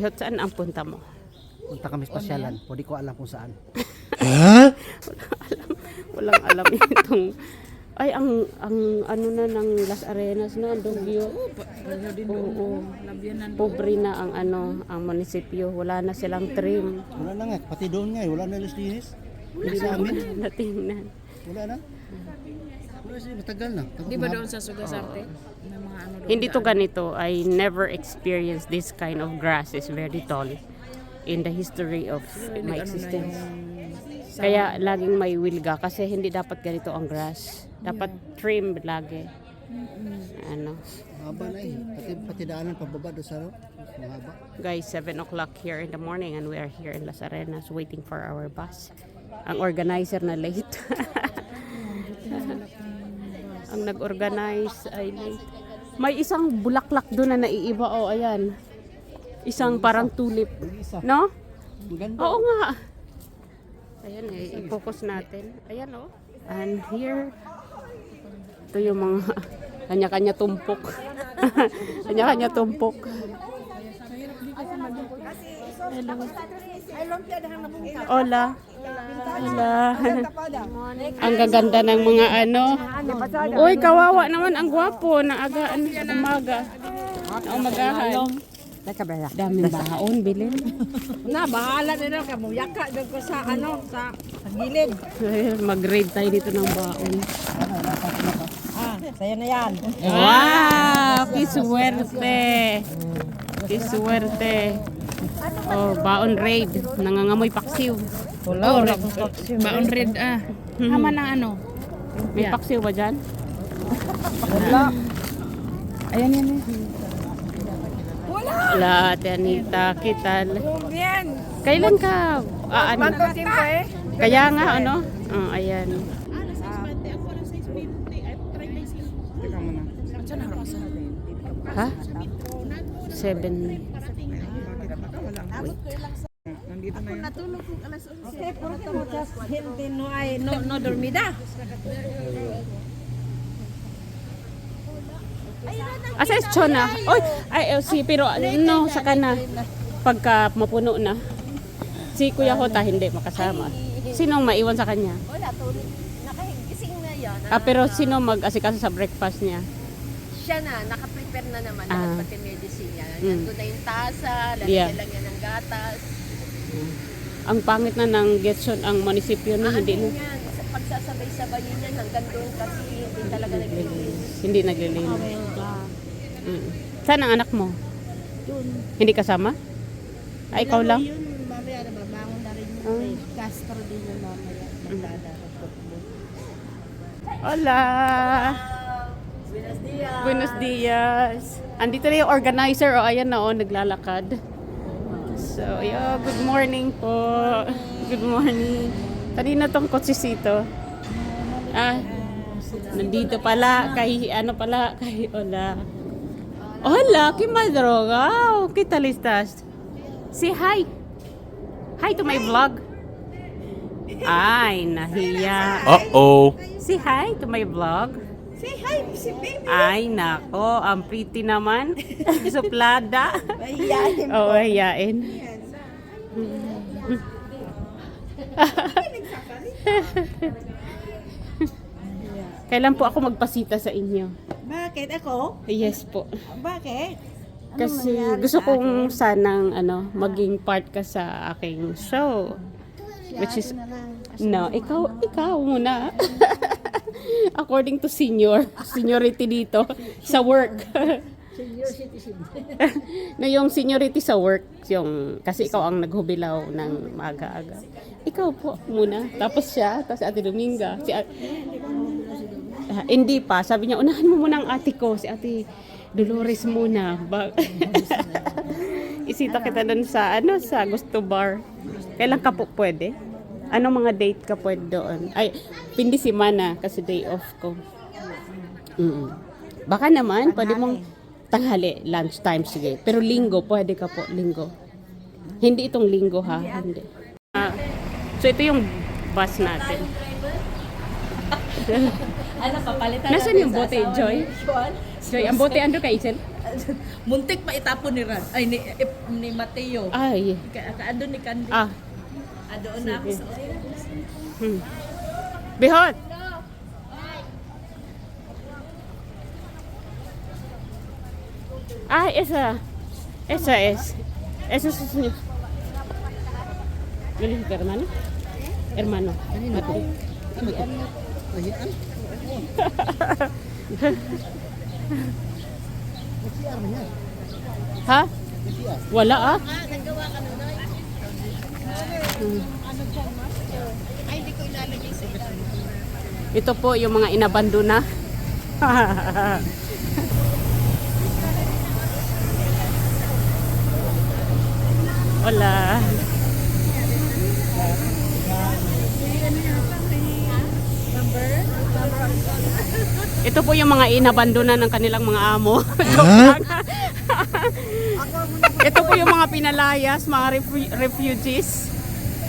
Bihot, saan ang punta mo? Punta kami sa pasyalan. Pwede ko alam kung saan. Walang alam itong... Ay, ang ang ano na ng Las Arenas na, ang Dugyo. Oo, Pobre na ang ano, ang munisipyo. Wala na silang trim. Wala na nga. Pati doon nga. eh, Wala na linis. Hindi sa amin. Natingnan. Wala na. Wala siya. Matagal na. Di ba doon sa Sugasarte? May mga ano doon. Hindi to ganito. I never experienced this kind of grass. It's very tall in the history of my existence. Kaya laging may wilga kasi hindi dapat ganito ang grass. Dapat trim lagi. Ano. Mahaba na eh. Pati, pati daanan pababa doon sa ano. Mahaba. Guys, 7 o'clock here in the morning and we are here in Las Arenas waiting for our bus. Ang organizer na late. ang nag-organize ay late. May isang bulaklak doon na naiiba. Oh, ayan. Isang parang tulip. No? Ang ganda. Oo nga. Ayan eh, i-focus natin. Ayan oh. And here, ito yung mga kanya-kanya tumpok. kanya-kanya tumpok. Hello. Hola. Hola. ang gaganda ng mga ano. Uy, kawawa naman ang gwapo na aga ano, umaga. Na umagahan. Daming baon, bilin. Na, bahala nila ka. Muyaka doon ko sa ano, sa sa gilid. Mag-raid tayo dito ng baon. Ah, sa'yo na yan. Wow! Kiswerte! Kiswerte! Oh, baon raid. Nangangamoy paksiw. Wala, wala. Baon red ah. Hama na ano? May paksiw ba dyan? Wala. Ayan yan eh. Wala, Ate Anita. Kital. Yan. Kailan ka? Ah, ano? Timpo eh. Kaya nga, ano? Oh, ayan. Ha? Seven. Okay, por qué muchas gente no hay, no, no dormida? Asa is Chona? Oy, ay, eh, si, pero no, sa kana. Pagka mapuno na. Si Kuya Hota hindi makasama. Sinong maiwan sa kanya? Wala, tulog. Nakahigising na yan. Ah, pero sino mag-asikaso sa breakfast niya? Siya na, nakaprepare na naman Ah. lahat pati medicine niya. Mm. Nandun na yung tasa, lalagyan Yeah. lang niya ng gatas. Ang pangit na ng Getson ang munisipyo na Ano hindi yan, sa pagsasabay-sabayin yan hanggang doon kasi hindi talaga naglilinis. hindi naglilinis. Mm. Saan ang anak mo? Hindi kasama? Ay, ikaw lang? Yun, mamaya na babangon na rin yung Ah. Castro din yung mamaya. Magdadarating po. Hola! Buenos dias! Buenos dias! Andito na yung organizer. O, ayan na, o, naglalakad. So, yo, good morning po. Good morning. Kanina tong kotsisito. Ah, nandito pala, kay, ano pala, kay, hola. Hola, ¿qué madrugao? ¿Qué tal estás? Say hi. Hi to my vlog. Ay, nahiya. Uh-oh. Say hi to my vlog. Say hi, si baby. Ay, nako, ang pretty naman. Suplada. Mahihayin. Oo, oh, hiyain. Kailan po ako magpasita sa inyo? Bakit ako? Yes po. Bakit? Ano Kasi gusto kong akin? sanang ano, maging part ka sa aking show. Which is. No, ikaw, ikaw muna. According to senior, seniority dito sa work. Senior citizen. na yung seniority sa work, yung kasi ikaw ang naghubilaw ng maaga-aga. Ikaw po muna. Tapos siya, tapos si Ate Dominga. Si Ah, hindi pa. Sabi niya, unahan mo muna ang ate ko. Si Ate Dolores muna. Ba- Isita kita doon sa, ano, sa Gusto Bar. Kailan ka po pwede? Anong mga date ka pwede doon? Ay, pindi semana kasi day off ko. Mm. Baka naman, pwede mong tanghali, lunchtime, sige. Pero linggo, pwede ka po, linggo. Hindi itong linggo ha, hindi. Ah, so ito yung bus natin. Ano, papalitan Nasaan yung bote, Joy? So, ang bote ando kay Isel? Muntik pa itapon ni Ran. Ay, ni, ni Mateo. Ay. Ka, kaando ni Candy. Ah. Ah, doon na ako sa Hmm. Bihot. Ah, esa. Esa es. Esa es su señor. ¿Yo le hermano? Hermano. Ha? Nag-CR. Wala ah. Ito po yung mga inabando na. Wala. Ito po yung mga inabando na ng kanilang mga amo. Lang. Ito po yung mga pinalayas, mga refu- refugees.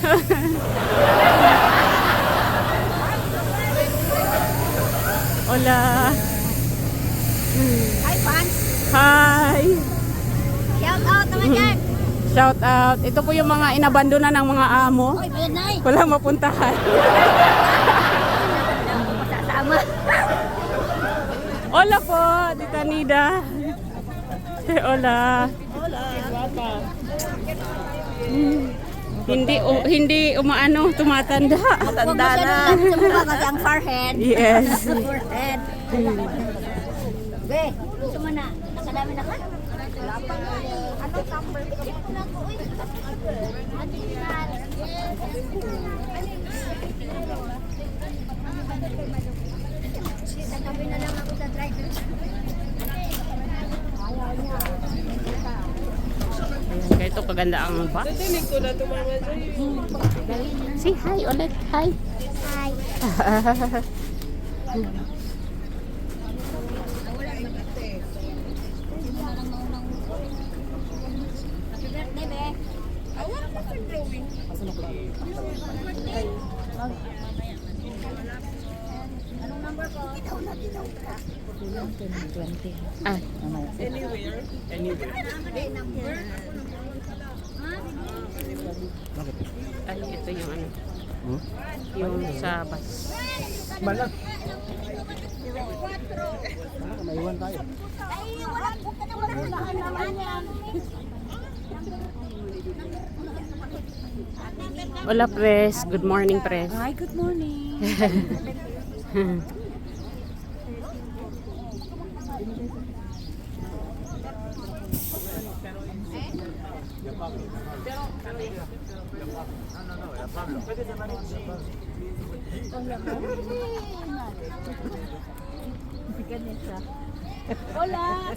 Hola. Hi, fans. Hi. Shout out naman dyan. Shout out. Ito po yung mga inabandona ng mga amo. Uy, bayad na eh. Walang mapuntahan. Hola po, Tita Nida. Hola. Hmm. Hindi u- hindi umaano tumatanda. Nung lang sumukha kasi ang forehead. Yes. forehead. Be, gusto mo na. Nakadami na ka? Wala pa nga eh. Ko na lang ako sa driver. Kaya ito kaganda ang box. Say hi ulit. Hi. Hi. Anong number ko? Ikaw na dinaw ka. Ah, ay, ito yung ano. Yung sa bus. Balag. Maiwan tayo. Ay, wala ka na wala naman yan. Hola, Pres. Good morning, Pres. Hi, good morning. Hola.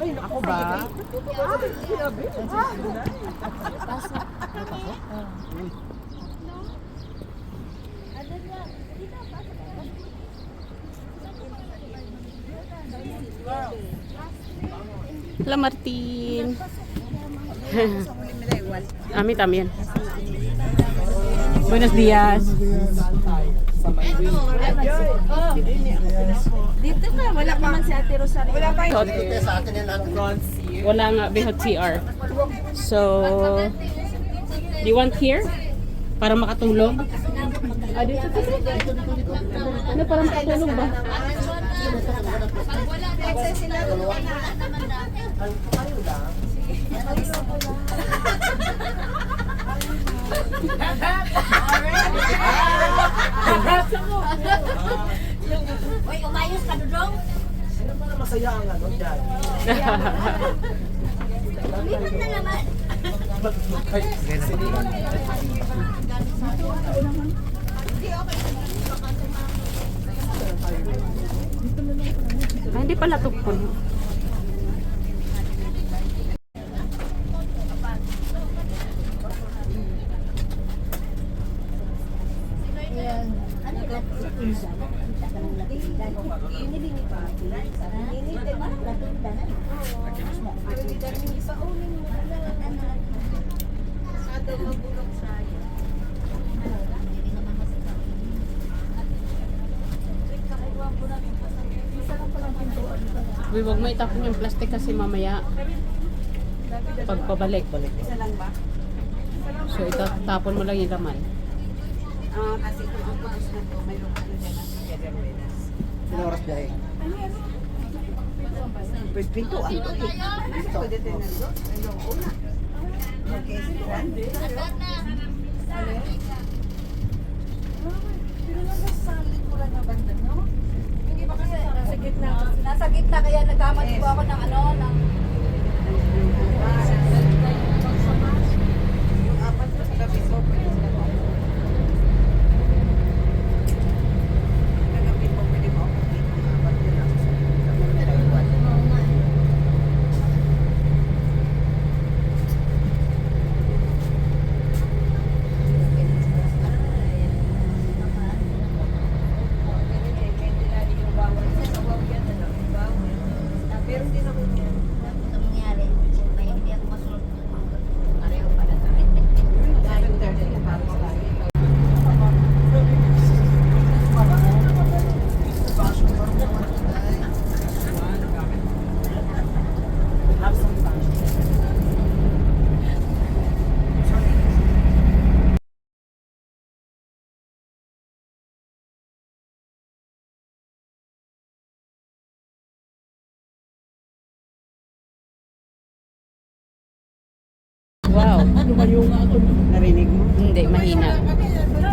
Ako ba? Hola, Martín. A mí también. Buenos días. Dito na, wala pa man si Ate Rosario. Wala pa Ito sa atin yan lahat. Wala nga behot CR. So, do you want here? Para makatulog? Ah, dito, dito. Ano, para makatulog ba? Uy, umayos ka, Dudong. Lipat na naman. Hindi pala tugpon. Uy, wag mo itapon yung plastic kasi mamaya pagpabalik. Balik. Isa lang ba? So itatapon mo lang yung laman. Ah, kasi kung ang na to, may lupa na dyan ang Ilang oras biyahe? Pintuan to eh. Pwede tayo nando. Ano una? Okay, grande. Nasa gitna. Nasa gitna kaya nagkamali po ako ng ano, ng Yung apat na sa gabi mo, pwede sila mo. Kagabi mo, pwede mo ako dito. Yung apat na lang sa Taiwan. Pero hindi na ko Ito mangyari. May hindi ako masunod. Pareho pala tayo. Wow. Narinig mo? Hindi, mahina.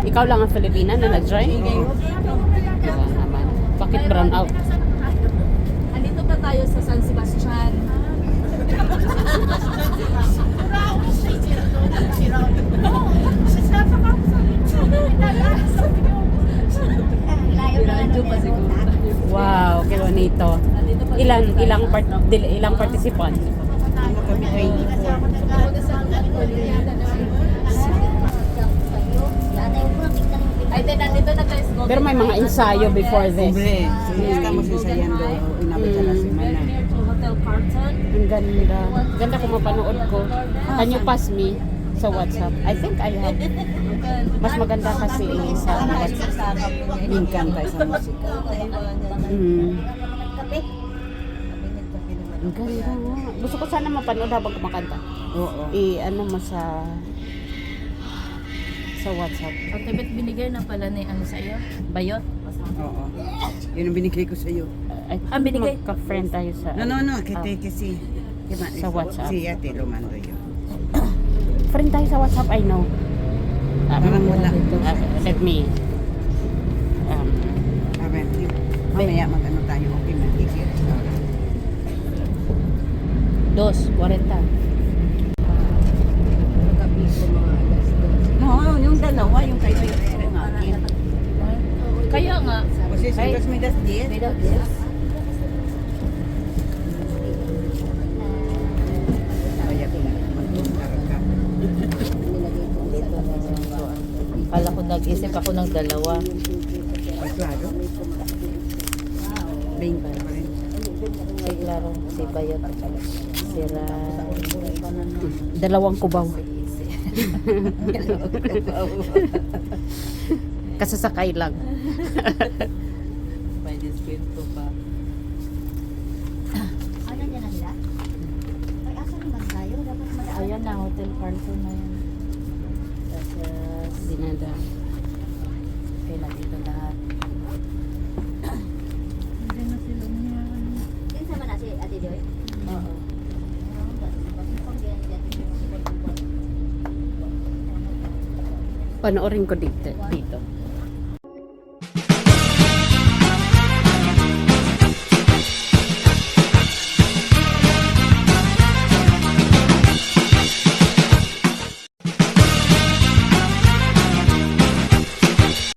Ikaw lang ang Filipina na nag-drive? Diba naman. Bakit brown out? Andito pa tayo sa San Sebastian. Wow, qué bonito. Ilan ilang part ilang participant? Ano kami 24. Pero may mga ensayo before this. Hombre, sí, estamos ensayando una vez a la semana. Ang ganda. Ganda kung mapanood ko. Can you pass me sa WhatsApp? I think I have. Mas maganda kasi sa WhatsApp. Me encanta esa música. Mm. Ang ganda nga. Gusto ko sana mapanood habang kumakanta. Oo. I ano mo sa sa WhatsApp. Ultimate binigay na pala ni ano sa iyo? Bayot? Oo. Yun ang binigay ko sa iyo. I think Ah, binigay? Magka-friend tayo sa... No, no, no, que Ah. ma- Sa WhatsApp. Sí, ya te lo mando yo. friend tayo sa WhatsApp, I know. Um, Parang wala. uh, let me... Um, A ver, yun. mamaya mag-ano tayo. Okay, mag-ikit. dos, 40. No, yung kayo yung yung akin. Kaya nga, Kasi si Dos Midas 10. Kaya ko na mag-arka. kala ko nag-isip ako ng dalawa. Ay, claro. 20 pa rin. Si Claro, si Bayot. Si Ra... Dalawang kubaw. Kasasakay lang. May diskwento pa. Ano dyan na sila? Ay, asa naman tayo? Dapat madaan. Ayan na, Hotel Carlton na yan. Tapos, Dinada. okay na dito lahat. Yan sama na si Ate Joy. Oo. Panoorin ko dito. dito.